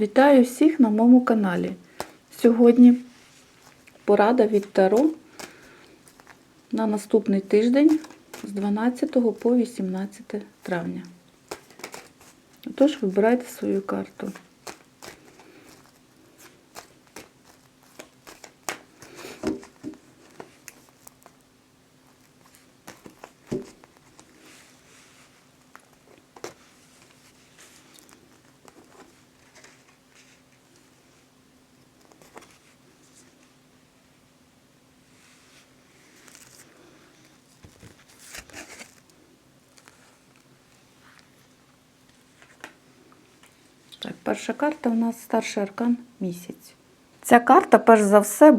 Вітаю всіх на моєму каналі. Сьогодні порада від Таро на наступний тиждень з 12 по 18 травня. Тож вибирайте свою карту. Так, перша карта у нас старший аркан місяць. Ця карта, перш за все,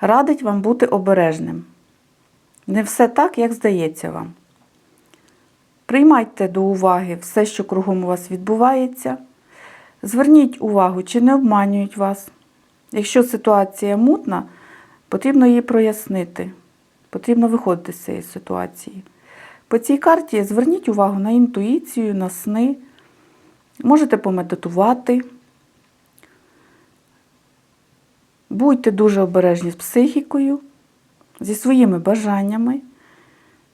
радить вам бути обережним. Не все так, як здається вам. Приймайте до уваги все, що кругом у вас відбувається. Зверніть увагу, чи не обманюють вас. Якщо ситуація мутна, потрібно її прояснити. Потрібно виходити з цієї ситуації. По цій карті зверніть увагу на інтуїцію, на сни. Можете помедитувати. Будьте дуже обережні з психікою, зі своїми бажаннями,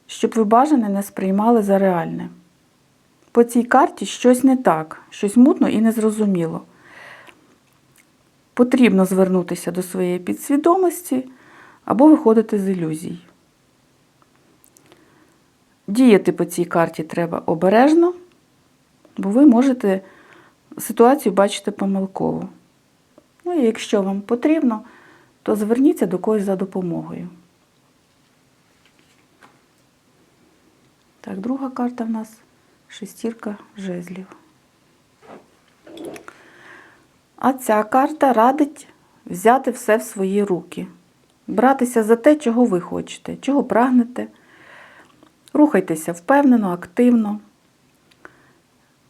щоб ви бажане не сприймали за реальне. По цій карті щось не так, щось мутно і незрозуміло. Потрібно звернутися до своєї підсвідомості або виходити з ілюзій. Діяти по цій карті треба обережно, бо ви можете ситуацію бачити помилково. Ну і якщо вам потрібно, то зверніться до когось за допомогою. Так, друга карта в нас шестірка жезлів. А ця карта радить взяти все в свої руки, братися за те, чого ви хочете, чого прагнете. Рухайтеся впевнено, активно.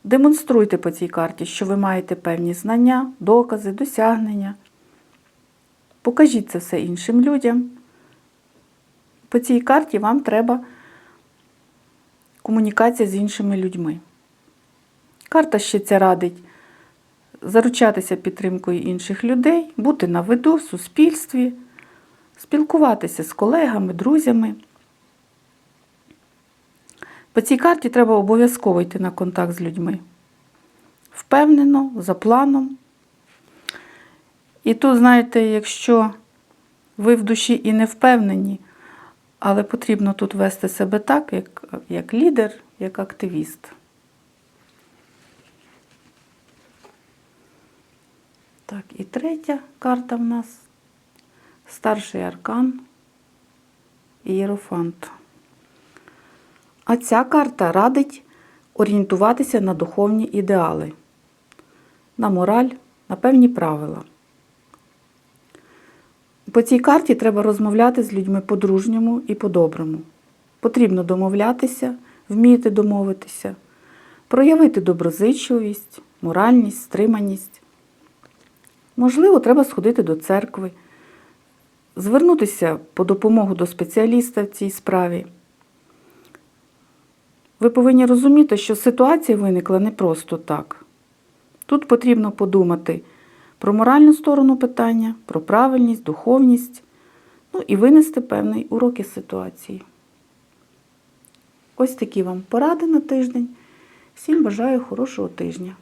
Демонструйте по цій карті, що ви маєте певні знання, докази, досягнення. Покажіть це все іншим людям. По цій карті вам треба комунікація з іншими людьми. Карта ще ця радить заручатися підтримкою інших людей, бути на виду в суспільстві, спілкуватися з колегами, друзями. По цій карті треба обов'язково йти на контакт з людьми. Впевнено, за планом. І тут, знаєте, якщо ви в душі і не впевнені, але потрібно тут вести себе так, як, як лідер, як активіст. Так, і третя карта в нас старший аркан Ієрофант. А ця карта радить орієнтуватися на духовні ідеали, на мораль, на певні правила. По цій карті треба розмовляти з людьми по-дружньому і по-доброму. Потрібно домовлятися, вміти домовитися, проявити доброзичливість, моральність, стриманість. Можливо, треба сходити до церкви, звернутися по допомогу до спеціаліста в цій справі. Ви повинні розуміти, що ситуація виникла не просто так. Тут потрібно подумати про моральну сторону питання, про правильність, духовність, ну і винести певний урок із ситуації. Ось такі вам поради на тиждень. Всім бажаю хорошого тижня.